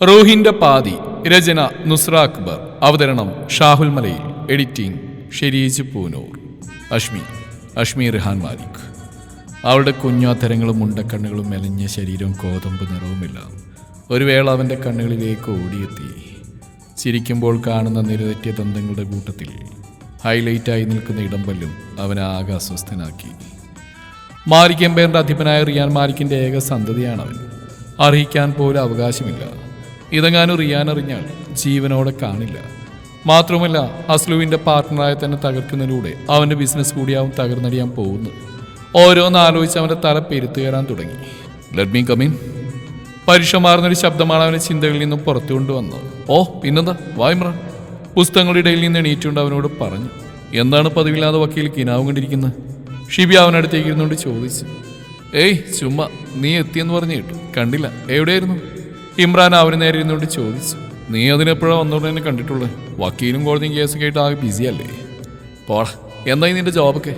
റോഹിന്റെ പാതി രചന നുസ്ര അക്ബർ അവതരണം ഷാഹുൽ മലയിൽ എഡിറ്റിംഗ് ഷെരീജ് പൂനൂർ. അഷ്മി അഷ്മി റിഹാൻ മാലിക്. അവളുടെ കുഞ്ഞാത്തരങ്ങളും മുണ്ടക്കണ്ണുകളും മെലിഞ്ഞ ശരീരവും കോതമ്പ് നിറവുമില്ല ഒരു വേള അവന്റെ കണ്ണുകളിലേക്ക് ഓടിയെത്തി. ചിരിക്കുമ്പോൾ കാണുന്ന നിരതെറ്റിയ ദന്തങ്ങളുടെ കൂട്ടത്തിൽ ഹൈലൈറ്റായി നിൽക്കുന്ന ഇടംപല്ലും അവനെ ആകെ അസ്വസ്ഥനാക്കി. മാലിക് എംപയറിന്റെ അധിപനായ റിയാൻ മാലിക്കിന്റെ ഏക സന്തതിയാണ് അവൻ അറിയിക്കാൻ പോലും അവകാശമില്ല. ഇതെങ്ങാനും റിയാൻ അറിഞ്ഞാൽ ജീവനോടെ കാണില്ല. മാത്രമല്ല അസ്ലുവിന്റെ പാർട്ട്ണറായി തന്നെ തകർക്കുന്നതിലൂടെ അവന്റെ ബിസിനസ് കൂടിയാവും തകർന്നടിയാൻ പോകുന്നു ഓരോന്ന് ആലോചിച്ച് അവന്റെ തല പെരുത്തു കയറാൻ തുടങ്ങി. ലെറ്റ് മീ കമീൻ പരുഷമാർന്നൊരു ശബ്ദമാണ് അവന്റെ ചിന്തകളിൽ നിന്നും പുറത്തു കൊണ്ടുവന്നത്. ഓ പിന്നെന്താ? വായ്മ്രാൻ പുസ്തകങ്ങളുടെ ഇടയിൽ നിന്ന് എണീറ്റുകൊണ്ട് അവനോട് പറഞ്ഞു. എന്താണ് പതിവില്ലാതെ വക്കീൽ കിനാവും കണ്ടിരിക്കുന്നത്? ഷിബി അവനടുത്തേക്ക് ഇരുന്നുകൊണ്ട് ചോദിച്ചു. ഏയ് ചുമ്മാ നീ എത്തിയെന്ന് പറഞ്ഞു കേട്ടു. കണ്ടില്ല. എവിടെയായിരുന്നു? ഇമ്രാൻ അവന് നേരെ ഇരുന്നുകൊണ്ട് ചോദിച്ചു നീ അതിനെപ്പോഴാണ് വന്നോണ്ട് തന്നെ കണ്ടിട്ടുള്ളു? വക്കീലും കോടതിയും കേസൊക്കെ ആയിട്ട് ആകെ ബിസിയല്ലേ പോടാ എന്തായി നിന്റെ ജോബൊക്കെ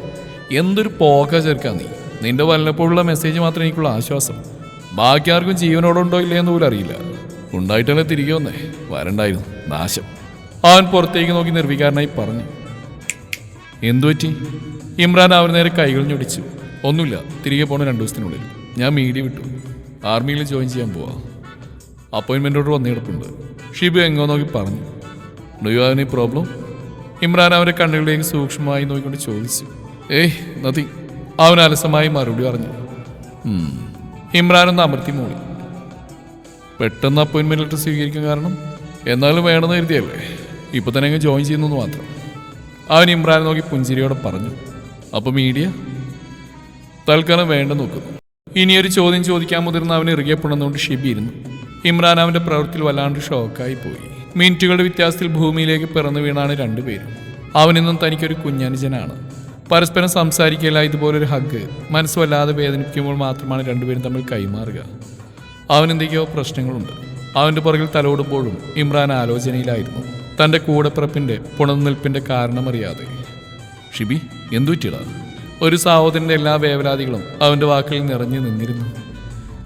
എന്തൊരു പോക്ക ചേർക്കാ നീ? നിന്റെ വല്ലപ്പോഴുള്ള മെസ്സേജ് മാത്രമേ എനിക്കുള്ള ആശ്വാസം. ബാക്കി ആർക്കും ജീവനോടുണ്ടോ ഇല്ലേ എന്ന് പോലും അറിയില്ല. ഉണ്ടായിട്ടല്ലേ തിരികെ വന്നേ? വരണ്ടായിരുന്നു. നാശം. അവൻ പുറത്തേക്ക് നോക്കി നിർവികാരനായി പറഞ്ഞു എന്തു പറ്റി? ഇമ്രാൻ അവർ നേരെ കൈകൾ ഞൊടിച്ചു ഒന്നുമില്ല തിരികെ പോണ രണ്ടു ദിവസത്തിനുള്ളിൽ. ഞാൻ മീഡിയ വിട്ടു. ആർമിയിൽ ജോയിൻ ചെയ്യാൻ പോവാ. അപ്പോയിൻമെന്റോട് വന്നിടപ്പുണ്ട് ഷിബു എങ്ങോ നോക്കി പറഞ്ഞു. Do you have any problem Imran അവരെ കണ്ണുകളിലേക്ക് സൂക്ഷ്മമായി നോക്കിക്കൊണ്ട് ചോദിച്ചു. ഏയ് നദി അവൻ അലസമായി മറുപടി പറഞ്ഞു. ഇമ്രാൻ ഒന്ന് അമർത്തി മൂളി പെട്ടെന്ന് അപ്പോയിൻമെന്റ് ലെറ്റർ സ്വീകരിക്കാൻ കാരണം എന്നാലും വേണമെന്ന് കരുതിയല്ലേ? ഇപ്പോൾ തന്നെ അങ്ങ് ജോയിൻ ചെയ്യുന്നു മാത്രം. അവൻ ഇമ്രാൻ നോക്കി പുഞ്ചിരിയോടെ പറഞ്ഞു. അപ്പോൾ മീഡിയ? തൽക്കാലം വേണ്ട നോക്കുന്നു. ഇനിയൊരു ചോദ്യം ചോദിക്കാൻ മുതിർന്ന അവനെ ഇറുകിയപ്പെടുന്നതുകൊണ്ട് ഷിബി ഇരുന്നു. ഇമ്രാൻ അവന്റെ പ്രവൃത്തിയിൽ വല്ലാണ്ട് ഷോക്കായി പോയി മിനിറ്റുകളുടെ വ്യത്യാസത്തിൽ ഭൂമിയിലേക്ക് പിറന്നു വീണാണ് രണ്ടുപേരും. അവനിന്നും തനിക്കൊരു കുഞ്ഞനുജനാണ്. പരസ്പരം സംസാരിക്കില്ല ഇതുപോലൊരു ഹഗ് മനസ്സ് വല്ലാതെ വേദനിപ്പിക്കുമ്പോൾ മാത്രമാണ് രണ്ടുപേരും തമ്മിൽ കൈമാറുക. അവനെന്തൊക്കെയോ പ്രശ്നങ്ങളുണ്ട്. അവന്റെ പുറകിൽ തലോടുമ്പോഴും ഇമ്രാൻ ആലോചനയിലായിരുന്നു. തന്റെ കൂടപ്പിറപ്പിന്റെ പുണർനിൽപ്പിന്റെ കാരണമറിയാതെ. ഷിബി എന്തു പറ്റിയടാ? ഒരു സഹോദരന്റെ എല്ലാ വേവലാതികളും അവന്റെ വാക്കിൽ നിറഞ്ഞു നിന്നിരുന്നു.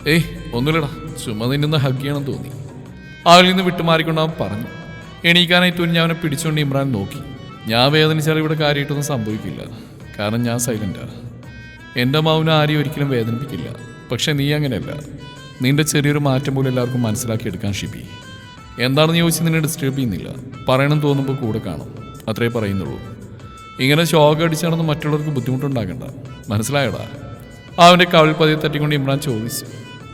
ഏയ് ഒന്നുമില്ലടാ. ചുമ്മാ നിന്ന് ഹഗ് ചെയ്യണം തോന്നി. അവളിൽ നിന്ന് വിട്ടുമാറിക്കൊണ്ട് അവൻ പറഞ്ഞു എണീക്കാനായി തുനിഞ്ഞ് അവനെ പിടിച്ചുകൊണ്ട് ഇമ്രാൻ നോക്കി. ഞാൻ വേദനിച്ചാൽ ഇവിടെ കാര്യമായിട്ടൊന്നും സംഭവിക്കില്ല. കാരണം ഞാൻ സൈലന്റാണ് എന്റെ മൗനം ആരെയും ഒരിക്കലും വേദനിപ്പിക്കില്ല. പക്ഷേ നീ അങ്ങനെയല്ല. നിന്റെ ചെറിയൊരു മാറ്റം പോലും എല്ലാവർക്കും മനസ്സിലാക്കിയെടുക്കാൻ ഷിബി. എന്താണെന്ന് ചോദിച്ച് നിന്നെ ഡിസ്റ്റർബ് ചെയ്യുന്നില്ല. പറയണം തോന്നുമ്പോൾ കൂടെ കാണും. അത്രേ പറയുന്നുള്ളൂ. ഇങ്ങനെ ഷോക്ക് അടിച്ചാണെന്ന് മറ്റുള്ളവർക്ക് ബുദ്ധിമുട്ടുണ്ടാകണ്ട. മനസ്സിലായടാ? അവന്റെ കവിൾ പതിയെ തട്ടിക്കൊണ്ട് ഇമ്രാൻ ചോദിച്ചു.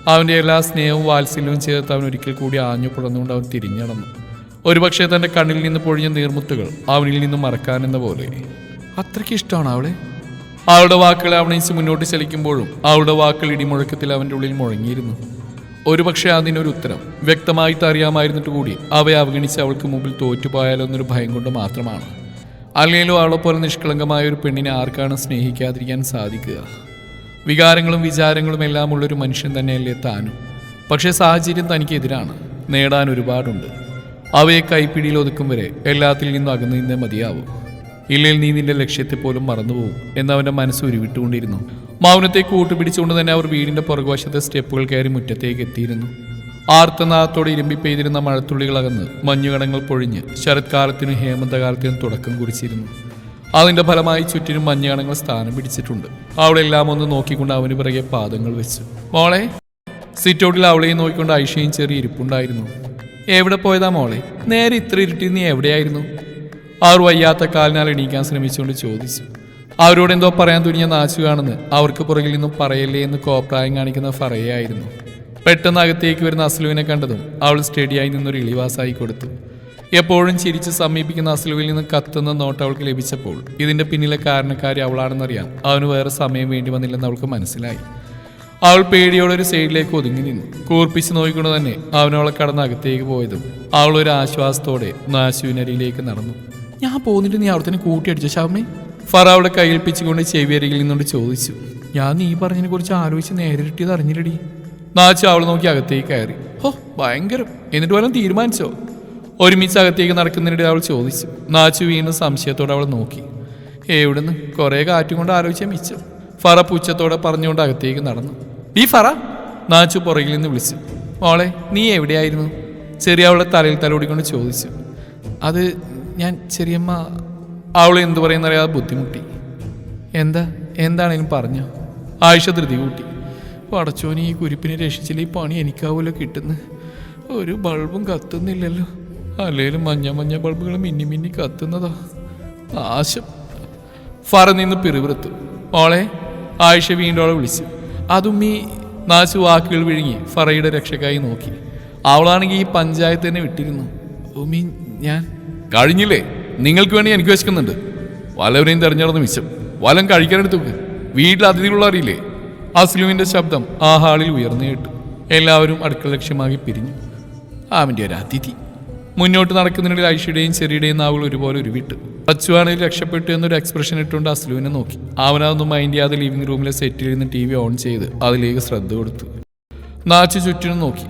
അവന്റെ എല്ലാ സ്നേഹവും വാത്സല്യവും ചേർത്ത് അവൻ ഒരിക്കൽ കൂടി ആഞ്ഞു പുറന്നുകൊണ്ട് അവൻ തിരിഞ്ഞടന്നു. ഒരുപക്ഷെ തന്റെ കണ്ണിൽ നിന്ന് പൊഴിഞ്ഞ നീർമുത്തുകൾ അവനിൽ നിന്ന് മറക്കാനെന്ന പോലെ. അത്രയ്ക്ക് ഇഷ്ടമാണ് അവളെ? അവളുടെ വാക്കുകൾ അവണിച്ച് മുന്നോട്ട് ചലിക്കുമ്പോഴും അവളുടെ വാക്കുകൾ ഇടിമുഴക്കത്തിൽ അവന്റെ ഉള്ളിൽ മുഴങ്ങിയിരുന്നു. ഒരുപക്ഷെ അതിനൊരു ഉത്തരം വ്യക്തമായിട്ട് അറിയാമായിരുന്നിട്ട് കൂടി അവയെ അവഗണിച്ച് അവൾക്ക് മുമ്പിൽ തോറ്റുപോയാലോ എന്നൊരു ഭയം കൊണ്ട് മാത്രമാണ്. അല്ലെങ്കിലും അവളെപ്പോലെ പോലെ നിഷ്കളങ്കമായ ഒരു പെണ്ണിനെ ആർക്കാണ് സ്നേഹിക്കാതിരിക്കാൻ സാധിക്കുക? വികാരങ്ങളും വിചാരങ്ങളും എല്ലാം ഉള്ളൊരു മനുഷ്യൻ തന്നെയല്ലേ താനും. പക്ഷേ സാഹചര്യം തനിക്കെതിരാണ്. നേടാൻ ഒരുപാടുണ്ട്. അവയെ കൈപ്പിടിയിൽ ഒതുക്കും വരെ എല്ലാത്തിൽ നിന്നും അകന്നു നിന്നേ മതിയാവും. ഇല്ലെങ്കിൽ നീ നിന്റെ ലക്ഷ്യത്തെ പോലും മറന്നുപോകും എന്നവന്റെ മനസ്സ് ഉരുവിട്ടുകൊണ്ടിരുന്നു. മൗനത്തെ കൂട്ടുപിടിച്ചുകൊണ്ട് തന്നെ അവർ വീടിന്റെ പുറകുവശത്തെ സ്റ്റെപ്പുകൾ കയറി മുറ്റത്തേക്ക് എത്തിയിരുന്നു. ആർത്തനാഥത്തോടെ ഇരുമ്പി പെയ്തിരുന്ന മഴത്തുള്ളികൾ അകന്ന് മഞ്ഞുകണങ്ങൾ പൊഴിഞ്ഞ് ശരത്കാലത്തിനും ഹേമന്തകാലത്തിനും തുടക്കം കുറിച്ചിരുന്നു. അതിന്റെ ഫലമായി ചുറ്റിനും മഞ്ഞയാണങ്ങൾ സ്ഥാനം പിടിച്ചിട്ടുണ്ട്. അവളെല്ലാം ഒന്ന് നോക്കിക്കൊണ്ട് അവന് പിറകെ പാദങ്ങൾ വെച്ചു. മോളെ സിറ്റൗട്ടിൽ അവളെയും നോക്കിക്കൊണ്ട് ഐഷയും ചെറിയ ഇരിപ്പുണ്ടായിരുന്നു. എവിടെ പോയതാ മോളെ? നേരെ ഇത്ര ഇരുട്ടി നീ എവിടെയായിരുന്നു? അവർ വയ്യാത്ത കാലിനാൽ എണീക്കാൻ ശ്രമിച്ചുകൊണ്ട് ചോദിച്ചു. അവരോട് എന്തോ പറയാൻ തുനിഞ്ഞ നാച്ചുകാണെന്ന് അവർക്ക് പുറകിൽ നിന്നും പറയല്ലേ എന്ന് കോപ്രായം കാണിക്കുന്ന ഫറയായിരുന്നു. പെട്ടെന്ന് അകത്തേക്ക് വരുന്ന അസ്ലുവിനെ കണ്ടതും അവൾ സ്റ്റഡിയായി നിന്നൊരു ഇളിവാസായി കൊടുത്തു. എപ്പോഴും ചിരിച്ച് സമീപിക്കുന്ന അസ്ലുവിൽ നിന്ന് കത്തുന്ന നോട്ട് അവൾക്ക് ലഭിച്ചപ്പോൾ ഇതിന്റെ പിന്നിലെ കാരണക്കാരി അവളാണെന്നറിയാം അവന് വേറെ സമയം വേണ്ടി വന്നില്ലെന്ന് അവൾക്ക് മനസ്സിലായി. അവൾ പേടിയോടെ ഒരു സൈഡിലേക്ക് ഒതുങ്ങി നിന്നു. കൂർപ്പിച്ച് നോക്കിക്കൊണ്ട് തന്നെ അവനവളെ കടന്ന് അകത്തേക്ക് പോയതും അവൾ ഒരു ആശ്വാസത്തോടെ നാശുവിനരിയിലേക്ക് നടന്നു. ഞാൻ പോന്നിട്ട് നീ അവിടെ കൂട്ടിയടിച്ച ശാമേ ഫറ അവളെ കയ്യിൽപ്പിച്ചുകൊണ്ട് ചെവിയരികിൽ നിന്നുകൊണ്ട് ചോദിച്ചു. ഞാൻ നീ പറഞ്ഞതിനെ കുറിച്ച് ആലോചിച്ച് നേരെ കിട്ടിയത് അറിഞ്ഞില്ലടി. നാച്ചു അവൾ നോക്കി അകത്തേക്ക് കയറി. ഹോ ഭയങ്കരം. എന്നിട്ട് വല്ലതും തീരുമാനിച്ചോ? ഒരുമിച്ച് അകത്തേക്ക് നടക്കുന്നതിനിടെ അവൾ ചോദിച്ചു. നാച്ചു വീണ്ടും സംശയത്തോടെ അവൾ നോക്കി. എവിടുന്ന്? കുറേ കാറ്റും കൊണ്ട് ആലോചിച്ച മിച്ചം. ഫറ പുച്ഛത്തോടെ പറഞ്ഞുകൊണ്ട് അകത്തേക്ക് നടന്നു. ഈ ഫറ? നാച്ചു പുറകിൽ നിന്ന് വിളിച്ചു. മോളെ നീ എവിടെയായിരുന്നു? ചെറിയ അവളുടെ തലയിൽ തലോടിക്കൊണ്ട് ചോദിച്ചു. അത് ഞാൻ ചെറിയമ്മ. അവൾ എന്തു പറയുന്നറിയാതെ ബുദ്ധിമുട്ടി. എന്താ? എന്താണേലും പറഞ്ഞു. ആയിഷ ധൃതി കൂട്ടി. പടച്ചോനെ ഈ കുരിപ്പിനെ രക്ഷിച്ചില്ല? ഈ പണി എനിക്കാവുമല്ലോ കിട്ടുന്നത് ഒരു ബൾബും കത്തുന്നില്ലല്ലോ. അല്ലേലും മഞ്ഞ മഞ്ഞ ബൾബുകൾ മിന്നി മിന്നി കത്തുന്നതാ. നാശം ഫറ നിന്ന് പിറുപിറത്തു. ഓളെ ആയിഷ വീണ്ടും അവളെ വിളിച്ചു. അതും ഈ നാശു വാക്കുകൾ വിഴുങ്ങി ഫറയുടെ രക്ഷക്കായി നോക്കി. അവളാണെങ്കിൽ ഈ പഞ്ചായത്ത് തന്നെ വിട്ടിരുന്നു. ഉമി ഞാൻ. കഴിഞ്ഞില്ലേ? നിങ്ങൾക്ക് വേണ്ടി എനിക്ക് വിശക്കുന്നുണ്ട്. വലവരെയും തെരഞ്ഞെടുന്ന് മിച്ചം. വലം കഴിക്കാനെടുത്തു വീട്ടിൽ വീട്ടിൽ അതിഥികളുള്ളവരില്ലേ അസ്ലുവിന്റെ ശബ്ദം ആ ഹാളിൽ ഉയർന്നു കേട്ടു. എല്ലാവരും അടുക്കള ലക്ഷ്യമാക്കി പിരിഞ്ഞു. അവന്റെ ഒരു അതിഥി. മുന്നോട്ട് നടക്കുന്നതിനിടയിൽ ഐഷയുടെയും ചെറിയുടെയും നാവുകൾ ഒരുപോലെ ഉരുവിട്ട് അച്ചുവാണെങ്കിൽ രക്ഷപ്പെട്ടു എന്നൊരു എക്സ്പ്രഷൻ ഇട്ടുകൊണ്ട് അസ്ലുവിനെ നോക്കി. അവനതൊന്നും മൈൻഡ് ചെയ്യാതെ ലിവിംഗ് റൂമിലെ സെറ്റിൽ നിന്ന് ടി വി ഓൺ ചെയ്ത് അതിലേക്ക് ശ്രദ്ധ കൊടുത്തു. നാച്ചു ചുറ്റിനും നോക്കി.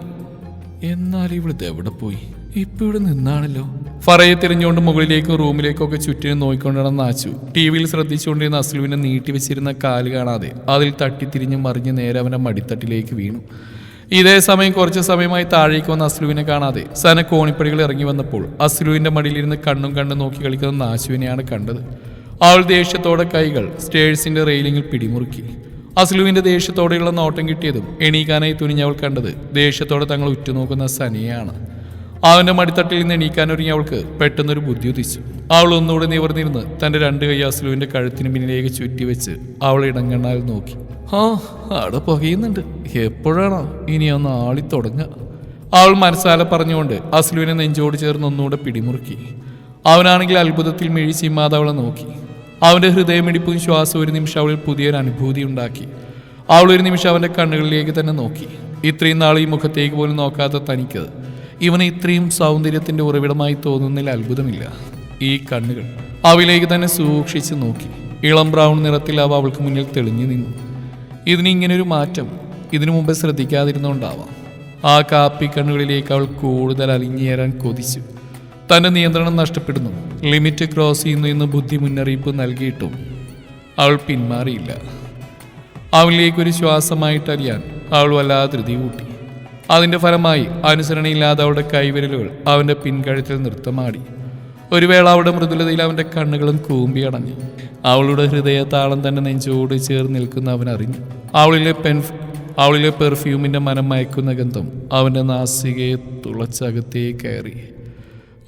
എന്നാൽ ഇവിടുത്തെ എവിടെ പോയി? ഇപ്പൊ ഇവിടെ നിന്നാണല്ലോ. ഫറയെ തിരിഞ്ഞുകൊണ്ട് മുകളിലേക്കും റൂമിലേക്കും ഒക്കെ ചുറ്റിനും നോക്കിക്കൊണ്ടാണ് നാച്ചു ടി വിയിൽ ശ്രദ്ധിച്ചുകൊണ്ടിരുന്ന അസ്ലുവിനെ നീട്ടി വെച്ചിരുന്ന കാൽ കാണാതെ അതിൽ തട്ടിത്തിരിഞ്ഞ് മറിഞ്ഞ് നേരെ അവന്റെ മടിത്തട്ടിലേക്ക് വീണു. ഇതേ സമയം കുറച്ച് സമയമായി താഴേക്ക് വന്ന അസ്ലുവിനെ കാണാതെ സന കോണിപ്പടികൾ ഇറങ്ങി വന്നപ്പോൾ അസ്ലുവിന്റെ മടിയിലിരുന്ന് കണ്ണും കണ്ണും നോക്കി കളിക്കുന്ന നാശുവിനെയാണ് കണ്ടത്. അവൾ ദേഷ്യത്തോടെ കൈകൾ സ്റ്റേഴ്സിന്റെ റെയിലിങ്ങിൽ പിടിമുറുക്കി. അസ്ലുവിന്റെ ദേഷ്യത്തോടെയുള്ള നോട്ടം കിട്ടിയതും എണീക്കാനായി തുനിഞ്ഞവൾ കണ്ടത് ദേഷ്യത്തോടെ തങ്ങൾ ഉറ്റുനോക്കുന്ന സനിയാണ് അവന്റെ മടിത്തട്ടിൽ നിന്ന് എണീക്കാനൊരുങ്ങി അവൾക്ക് പെട്ടെന്നൊരു ബുദ്ധി ഉദിച്ചു. അവൾ ഒന്നുകൂടെ നിവർന്നിരുന്ന് തന്റെ രണ്ട് കൈ അസ്ലുവിന്റെ കഴുത്തിന് പിന്നിലേക്ക് ചുറ്റിവെച്ച് അവൾ ഇടങ്ങണ്ണാൽ നോക്കി. ആ അവിടെ പുകയുന്നുണ്ട്. എപ്പോഴാണോ ഇനി ഒന്ന് ആളി തുടങ്ങുക. അവൾ മനസ്സാല പറഞ്ഞുകൊണ്ട് അസ്ലുവിനെ നെഞ്ചോട് ചേർന്ന് ഒന്നുകൂടെ പിടിമുറുക്കി. അവനാണെങ്കിൽ അത്ഭുതത്തിൽ മിഴി ചിമ്മാതെ നോക്കി. അവന്റെ ഹൃദയമിടിപ്പും ശ്വാസം ഒരു നിമിഷം അവളിൽ പുതിയൊരു അനുഭൂതി ഉണ്ടാക്കി. അവൾ ഒരു നിമിഷം അവന്റെ കണ്ണുകളിലേക്ക് തന്നെ നോക്കി. ഇത്രയും നാൾ ഈ മുഖത്തേക്ക് പോലും നോക്കാത്ത തനിക്ക് ഇവന് ഇത്രയും സൗന്ദര്യത്തിന്റെ ഉറവിടമായി തോന്നുന്നതിൽ അത്ഭുതമില്ല. ഈ കണ്ണുകൾ അവയിലേക്ക് തന്നെ സൂക്ഷിച്ച് നോക്കി. ഇളം ബ്രൗൺ നിറത്തിൽ അവ അവൾക്ക് മുന്നിൽ തെളിഞ്ഞു നിന്നു. ഇതിനിങ്ങനൊരു മാറ്റം ഇതിനു മുമ്പ് ശ്രദ്ധിക്കാതിരുന്നുണ്ടാവാം. ആ കാപ്പി കണ്ണുകളിലേക്ക് അവൾ കൂടുതൽ അലിഞ്ഞേറാൻ കൊതിച്ചു. തന്റെ നിയന്ത്രണം നഷ്ടപ്പെടുന്നു. ലിമിറ്റ് ക്രോസ് ചെയ്യുന്നു എന്ന് ബുദ്ധി മുന്നറിയിപ്പ് നൽകിയിട്ടും അവൾ പിന്മാറിയില്ല. അവളിലേക്കൊരു ശ്വാസമായിട്ട് അറിയാൻ അവൾ വല്ലാതെ ധൃതി കൂട്ടി. അതിന്റെ ഫലമായി അനുസരണയില്ലാതെ അവളുടെ കൈവിരലുകൾ അവന്റെ പിൻകഴുത്തിൽ നൃത്തമാടി. ഒരു വേള അവളുടെ മൃദുലതയിൽ അവന്റെ കണ്ണുകളും കൂമ്പി അടഞ്ഞു അവളുടെ ഹൃദയത്താളം താളം തന്നെ നെഞ്ചോട് ചേർന്ന് നിൽക്കുന്ന അവൻ അറിഞ്ഞു. അവളിലെ പെൻ അവളിലെ പെർഫ്യൂമിന്റെ മനം മയക്കുന്ന ഗന്ധം അവന്റെ നാസികയെ തുളച്ചകത്തേ കയറി.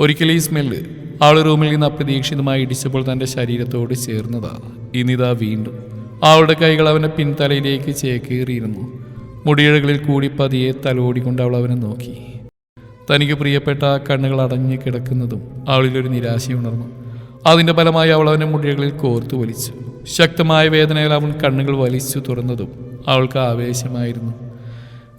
ഒരിക്കലും ഈ സ്മെല്ല് അവൾ റൂമിൽ നിന്ന് അപ്രതീക്ഷിതമായി ഇടിച്ചപ്പോൾ തന്റെ ശരീരത്തോട് ചേർന്നതാണ് ഇനിതാ വീണ്ടും. അവളുടെ കൈകൾ അവന്റെ പിൻതലയിലേക്ക് ചേക്കേറിയിരുന്നു. മുടിയിഴകളിൽ കൂടി പതിയെ തലോടിക്കൊണ്ട് അവൾ അവനെ നോക്കി. തനിക്ക് പ്രിയപ്പെട്ട ആ കണ്ണുകൾ അടഞ്ഞു കിടക്കുന്നതും അവളിലൊരു നിരാശയുണർന്നു. അതിന്റെ ഫലമായി അവൾ അവന്റെ മുടികളിൽ കോർത്തു വലിച്ചു. ശക്തമായ വേദനയിൽ അവൻ കണ്ണുകൾ വലിച്ചു തുറന്നതും അവൾക്ക് ആവേശമായിരുന്നു.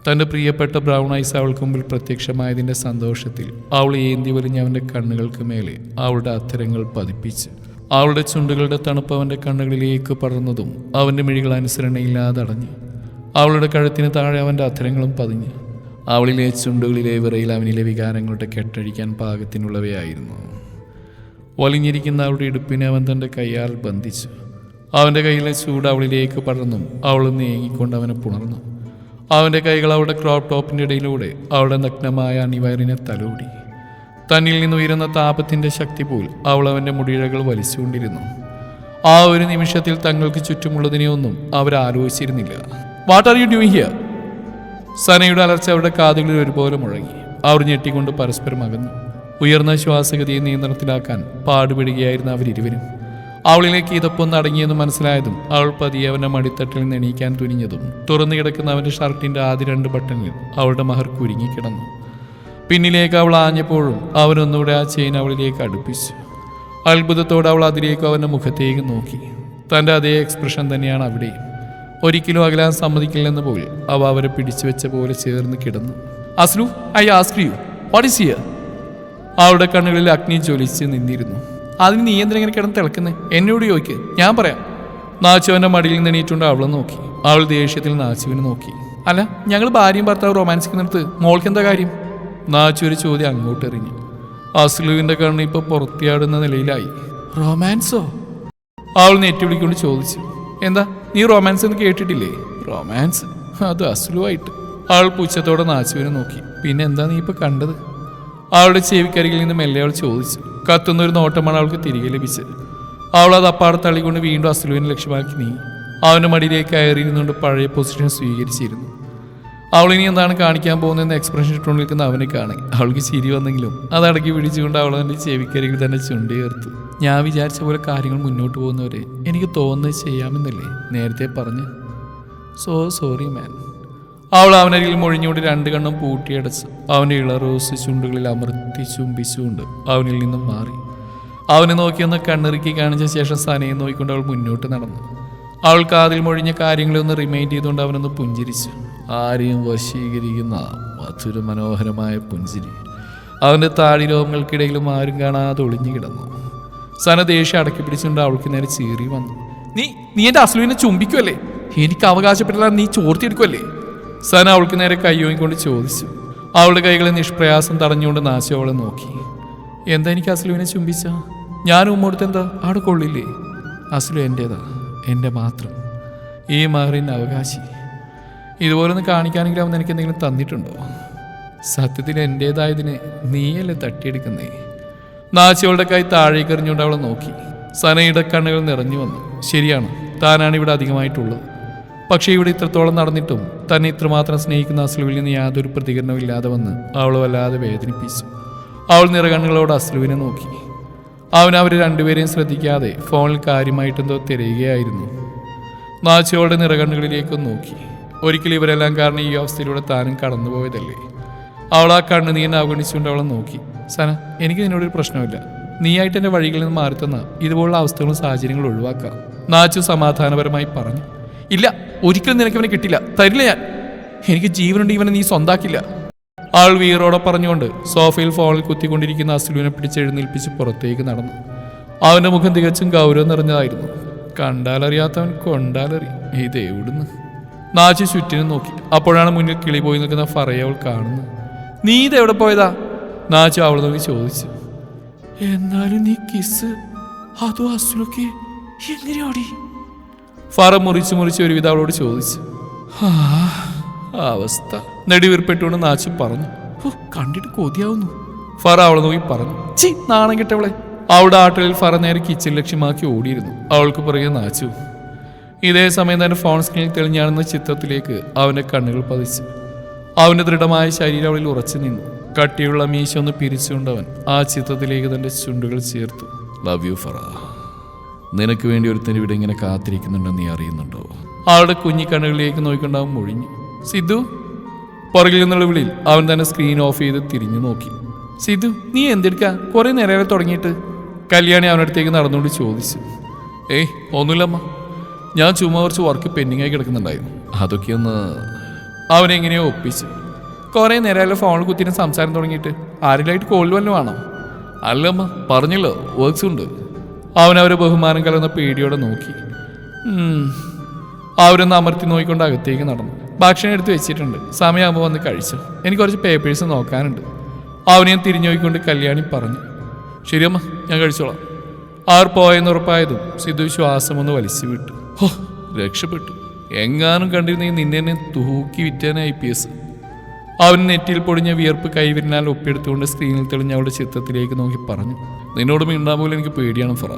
തന്റെ പ്രിയപ്പെട്ട ബ്രൗൺ ഐസ് അവൾക്ക് മുമ്പിൽ പ്രത്യക്ഷമായതിന്റെ സന്തോഷത്തിൽ അവൾ ഏന്തി വലിഞ്ഞ അവന്റെ കണ്ണുകൾക്ക് മേലെ അവളുടെ അത്തരങ്ങൾ പതിപ്പിച്ച് അവളുടെ ചുണ്ടുകളുടെ തണുപ്പ് അവന്റെ കണ്ണുകളിലേക്ക് പടർന്നതും അവന്റെ മിഴികൾ അനുസരണയില്ലാതെ അടഞ്ഞു. അവളുടെ കഴുത്തിന് താഴെ അവന്റെ അത്തരങ്ങളും പതിഞ്ഞു. അവളിലെ ചുണ്ടുകളിലെ വിറയിൽ അവനിലെ വികാരങ്ങളുടെ കെട്ടഴിക്കാൻ പാകത്തിനുള്ളവയായിരുന്നു. വലിഞ്ഞിരിക്കുന്ന അവളുടെ ഇടുപ്പിനെ അവൻ തന്റെ കൈയാൽ ബന്ധിച്ചു. അവന്റെ കയ്യിലെ ചൂട് അവളിലേക്ക് പടർന്നു അവൾ നീങ്ങിക്കൊണ്ട് അവനെ പുണർന്നു. അവന്റെ കൈകൾ അവളുടെ ക്രോപ്പ് ടോപ്പിന്റെ ഇടയിലൂടെ അവളുടെ നഗ്നമായ അണിവയറിനെ തലോടി. തന്നിൽ നിന്ന് ഉയരുന്ന താപത്തിന്റെ ശക്തി പോൽ അവൾ അവന്റെ മുടിയിഴകൾ വലിച്ചുകൊണ്ടിരുന്നു. ആ ഒരു നിമിഷത്തിൽ തങ്ങൾക്ക് ചുറ്റുമുള്ളതിനെയൊന്നും അവരാലോചിച്ചിരുന്നില്ല what are you doing here സനയുടെ അലർച്ച അവരുടെ കാതുകളിൽ ഒരുപോലെ മുഴങ്ങി. അവർ ഞെട്ടിക്കൊണ്ട് പരസ്പരം അകന്നു. ഉയർന്ന ശ്വാസഗതിയെ നിയന്ത്രണത്തിലാക്കാൻ പാടുപെടുകയായിരുന്നു അവരിരുവരും. അവളിലേക്ക് ഇതപ്പൊന്ന് അടങ്ങിയെന്ന് മനസ്സിലായതും അവൾ പതിയെ അവന്റെ മടിത്തട്ടിൽ നിന്ന് എണീക്കാൻ തുനിഞ്ഞതും തുറന്നു കിടക്കുന്ന അവന്റെ ഷർട്ടിന്റെ ആദ്യ രണ്ട് ബട്ടണിൽ അവളുടെ മഹർ കുരുങ്ങിക്കിടന്നു പിന്നിലേക്ക് അവൾ ആഞ്ഞപ്പോഴും അവനൊന്നുകൂടെ ആ ചെയിൻ അവളിലേക്ക് അടുപ്പിച്ചു. അത്ഭുതത്തോടെ അവൾ അതിലേക്ക് അവന്റെ മുഖത്തേക്ക് നോക്കി. തന്റെ അതേ എക്സ്പ്രഷൻ തന്നെയാണ് അവിടെയും ഒരിക്കലും അകലാൻ സമ്മതിക്കില്ലെന്ന് പോയി അവ അവരെ പിടിച്ചു വെച്ച പോലെ ചേർന്ന് കിടന്നു. Aslu I ask you. What is here? അവളുടെ കണ്ണുകളിൽ അഗ്നി ജ്വലിച്ച് നിന്നിരുന്നു. അതിന് നീ എന്തിനാ ഇങ്ങനെ കിടന്ന് തിളക്കുന്നത് എന്നോട് ചോദിക്ക്. ഞാൻ പറയാം. നാച്ചുവിന്റെ മടിയിൽ നിന്ന് എണീറ്റുകൊണ്ട് അവളെ നോക്കി. അവൾ ദേഷ്യത്തിൽ നാച്ചുവിനെ നോക്കി. അല്ല ഞങ്ങൾ ഭാര്യയും ഭർത്താവ് റൊമാൻസിക്കുന്നിടത്ത്. മോൾക്ക് എന്താ കാര്യം? നാച്ചു ഒരു ചോദ്യം അങ്ങോട്ട് എറിഞ്ഞു. അസ്ലുവിന്റെ കണ്ണ് ഇപ്പൊ പുറത്തിയാടുന്ന നിലയിലായി. റൊമാൻസോ? അവൾ നെറ്റി വിളിക്കൊണ്ട് ചോദിച്ചു. എന്താ? നീ റൊമാൻസ് എന്ന് കേട്ടിട്ടില്ലേ? റൊമാൻസ്? അത് അസ്ലുവായിട്ട്. അവൾ പുച്ഛത്തോടെ നാച്ചുവിനെ നോക്കി. പിന്നെ എന്താ നീ ഇപ്പൊ കണ്ടത്? അവളുടെ ചെവിക്കരികിൽ നിന്ന് മെല്ലെ അവൾ ചോദിച്ചു. കത്തുന്ന ഒരു നോട്ടമാണ് അവൾക്ക് തിരികെ ലഭിച്ചത്. അവൾ അത് അപ്പാടെ തള്ളിക്കൊണ്ട് വീണ്ടും അസ്ലുവിനെ ലക്ഷ്യമാക്കി നീ അവന്റെ മടിയിലേക്ക് കയറിയിരുന്നുകൊണ്ട് പഴയ പൊസിഷൻ സ്വീകരിച്ചിരുന്നു. അവൾ ഇനി എന്താണ് കാണിക്കാൻ പോകുന്നതെന്ന് എക്സ്പ്രഷൻ ഇട്ടുകൊണ്ട് നിൽക്കുന്ന അവനെ കാണി. അവൾക്ക് ചിരി വന്നെങ്കിലും അത് അടക്കി പിടിച്ചുകൊണ്ട് അവൾ അവന്റെ ചെവിക്കരികിൽ തന്നെ ചുണ്ടിയേർത്തു. ഞാൻ വിചാരിച്ച പോലെ കാര്യങ്ങൾ മുന്നോട്ട് പോകുന്നവരെ എനിക്ക് തോന്നുന്നത് ചെയ്യാമെന്നല്ലേ? നേരത്തെ പറഞ്ഞു. സോ സോറി മാൻ അവൾ അവനരികിൽ മൊഴിഞ്ഞുകൊണ്ട് രണ്ട് കണ്ണും പൂട്ടിയടച്ച് അവന്റെ ഇളറോസ് ചുണ്ടുകളിൽ അമർത്തി ചുംബിച്ചുകൊണ്ട് അവനിൽ നിന്നും മാറി. അവനെ നോക്കിയൊന്ന് കണ്ണിറുക്കി കാണിച്ച ശേഷം സനയെ നോക്കിക്കൊണ്ട് അവൾ മുന്നോട്ട് നടന്നു. അവൾ കാതിൽ മൊഴിഞ്ഞ കാര്യങ്ങളൊന്ന് റിമൈൻഡ് ചെയ്തുകൊണ്ട് അവനൊന്ന് പുഞ്ചിരിച്ചു. ആരെയും വശീകരിക്കുന്ന മധുര മനോഹരമായ പുഞ്ചിരി. അവന്റെ താടിരോമങ്ങൾക്കിടയിലും ആരും കാണാതെ ഒളിഞ്ഞു കിടന്നു. സന ദേഷ്യം അടക്കി പിടിച്ചുകൊണ്ട് അവൾക്ക് നേരെ ചീറി വന്നു. നീ നീ എന്റെ അസ്ലുവിനെ ചുംബിക്കുമല്ലേ എനിക്ക് അവകാശപ്പെട്ടില്ല നീ ചോർത്തിയെടുക്കുമല്ലേ സന അവൾക്ക് നേരെ കയ്യോങ്ങിക്കൊണ്ട് ചോദിച്ചു. അവളുടെ കൈകളെ നിഷ്പ്രയാസം തടഞ്ഞുകൊണ്ട് നാശം അവളെ നോക്കി. എന്താ എനിക്ക് അസ്ലുവിനെ ചുംബിച്ച? ഞാൻ ഉമ്മടുത്ത് എന്താ? അവിടെ കൊള്ളില്ലേ? അസ്ലു എന്റേതാ എന്റെ മാത്രം. ഈ മഹറിന്റെ അവകാശി. ഇതുപോലൊന്ന് കാണിക്കാനെങ്കിലും അവൻ എനിക്ക് എന്തെങ്കിലും തന്നിട്ടുണ്ടോ? സത്യത്തിൽ എന്റേതായതിനെ നീയല്ലേ തട്ടിയെടുക്കുന്നേ? നാച്ചിയോളുടെ കൈ താഴേക്കെറിഞ്ഞുകൊണ്ട് അവളെ നോക്കി. സനയുടെ കണ്ണുകൾ നിറഞ്ഞു വന്നു. ശരിയാണ് താനാണ് ഇവിടെ അധികമായിട്ടുള്ളത്. പക്ഷേ ഇവിടെ ഇത്രത്തോളം നടന്നിട്ടും തന്നെ ഇത്രമാത്രം സ്നേഹിക്കുന്ന അസ്ലുവിൽ നിന്ന് യാതൊരു പ്രതികരണവും ഇല്ലാതെ വന്ന് അവൾ വല്ലാതെ വേദനിപ്പിച്ചു. അവൾ നിറകണ്ണുകളോട് അസ്ലുവിനെ നോക്കി. അവൻ അവർ രണ്ടുപേരെയും ശ്രദ്ധിക്കാതെ ഫോണിൽ കാര്യമായിട്ടെന്തോ തിരയുകയായിരുന്നു. നാച്ചയോടെ നിറകണ്ണുകളിലേക്കും നോക്കി. ഒരിക്കലും ഇവരെല്ലാം കാരണം ഈ അവസ്ഥയിലൂടെ താനും കടന്നുപോയതല്ലേ? അവൾ ആ കണ്ണുനീരിനെ അവഗണിച്ചുകൊണ്ട് അവളെ നോക്കി. സന എനിക്ക് നിന്നോടൊരു പ്രശ്നമില്ല. നീയായിട്ട് എന്റെ വഴികളിൽ നിന്ന് മാറി തന്ന ഇതുപോലുള്ള അവസ്ഥകളും സാഹചര്യങ്ങളും ഒഴിവാക്കാം. നാച്ചു സമാധാനപരമായി പറഞ്ഞു. ഇല്ല ഒരിക്കലും നിനക്ക് അവനെ കിട്ടില്ല. തരില്ല ഞാൻ. എനിക്ക് ജീവനുണ്ട് ഇവനെ നീ സ്വന്താക്കില്ല. ആൾ വീറോടെ പറഞ്ഞുകൊണ്ട് സോഫയിൽ ഫോണിൽ കുത്തിക്കൊണ്ടിരിക്കുന്ന അസ്ലുവിനെ പിടിച്ചെഴുന്നേൽപ്പിച്ച് പുറത്തേക്ക് നടന്നു. അവന്റെ മുഖം തികച്ചും ഗൗരവം നിറഞ്ഞതായിരുന്നു. കണ്ടാലറിയാത്തവൻ കൊണ്ടാലറി. ഇത് എവിടുന്ന്? നാച്ചി ചുറ്റിനും നോക്കി. അപ്പോഴാണ് മുന്നിൽ കിളി പോയി നിൽക്കുന്ന ഫറയെ അവൾ കാണുന്നത്. നീ ഇത് എവിടെ പോയതാ? നാച്ചു അവൾ നോക്കി ചോദിച്ചു. എന്നാലും നീ കിസ്. അതോ അസ്ലുക്ക്? എങ്ങനെയാടി? ഫറ മുറിച്ച് മുറിച്ച് ഒരു അവളോട് ചോദിച്ചു അവസ്ഥ. നെടിവീർപ്പെട്ടുകൊണ്ട് നാച്ചു പറഞ്ഞു ഓ കണ്ടിട്ട് കൊതിയാവുന്നു. ഫറ അവളെ നോക്കി പറഞ്ഞു ചി നാണം കെട്ടവളെ. അവളുടെ ആട്ടലിൽ ഫറ നേരെ കിച്ചൺ ലക്ഷ്യമാക്കി ഓടിയിരുന്നു. അവൾക്ക് പുറകെ നാച്ചു. ഇതേ സമയം തന്നെ ഫോൺ സ്ക്രീനിൽ തെളിഞ്ഞാണെന്ന ചിത്രത്തിലേക്ക് അവന്റെ കണ്ണുകൾ പതിച്ചു. അവന്റെ ദൃഢമായ ശരീരം അവളിൽ ഉറച്ചു നിന്നു. കട്ടിയുള്ള മീശ ഒന്ന് പിരിച്ചുകൊണ്ട് അവൻ ആ ചിത്രത്തിലേക്ക് തന്റെ ചുണ്ടുകൾ ചേർത്തു. Love you Farah. നിനക്ക് വേണ്ടി ഒരുത്തിന് ഇവിടെ ഇങ്ങനെ കാത്തിരിക്കുന്നുണ്ടെന്ന് നീ അറിയുന്നുണ്ടോ ആളുടെ കുഞ്ഞിക്കണ്ണുകളിലേക്ക് നോക്കിക്കൊണ്ടാവും മൊഴിഞ്ഞു. സിദ്ധു പുറകിൽ നിന്നുള്ള വിളിയിൽ അവൻ തന്നെ സ്ക്രീൻ ഓഫ് ചെയ്ത് തിരിഞ്ഞു നോക്കി. സിദ്ധു നീ എന്തെടുക്ക? കുറെ നേരം തുടങ്ങിയിട്ട്. കല്യാണി അവനടുത്തേക്ക് നടന്നുകൊണ്ട് ചോദിച്ചു. ഏയ് ഒന്നുമില്ലമ്മ. ഞാൻ ചുമ്മാ കുറച്ച് വർക്ക് പെൻഡിങ് ആയി കിടക്കുന്നുണ്ടായിരുന്നു. അതൊക്കെ ഒന്ന് അവനെങ്ങനെയോ ഒപ്പിച്ചു. കുറേ നേരമല്ലോ ഫോണിൽ കുത്തിന് സംസാരം തുടങ്ങിയിട്ട്. ആരെങ്കിലായിട്ട് കോൾ വല്ലതും ആണോ? അല്ലമ്മ പറഞ്ഞല്ലോ. വർക്ക്സ് ഉണ്ട്. അവൻ അവരെ ബഹുമാനം കലർന്ന പേടിയോടെ നോക്കി. അവരൊന്ന് അമർത്തി നോക്കിക്കൊണ്ട് അകത്തേക്ക് നടന്നു. ഭക്ഷണം എടുത്ത് വെച്ചിട്ടുണ്ട്. സമയമാകുമ്പോൾ വന്ന് കഴിച്ചു. എനിക്ക് കുറച്ച് പേപ്പേഴ്സ് നോക്കാനുണ്ട്. അവനെ തിരിഞ്ഞു നോക്കിക്കൊണ്ട് കല്യാണി പറഞ്ഞു. ശരിയമ്മ ഞാൻ കഴിച്ചോളാം. അവർ പോയെന്ന് ഉറപ്പായതും സിദ്ധു ശ്വാസം ഒന്ന് വലിച്ചു വിട്ടു. രക്ഷപ്പെട്ടു. എങ്ങാനും കണ്ടിരുന്നെങ്കിൽ നിന്നെന്നെ തൂക്കി വിറ്റാനായി പി എസ്. അവൻ നെറ്റിൽ പൊടിഞ്ഞ വിയർപ്പ് കൈവിരനാൽ ഒപ്പിയെടുത്തുകൊണ്ട് സ്ക്രീനിൽ തെളിഞ്ഞ അവളുടെ ചിത്രത്തിലേക്ക് നോക്കി പറഞ്ഞു. നിന്നോട് മിണ്ടാൻ പോലും എനിക്ക് പേടിയാണ് ഫറ.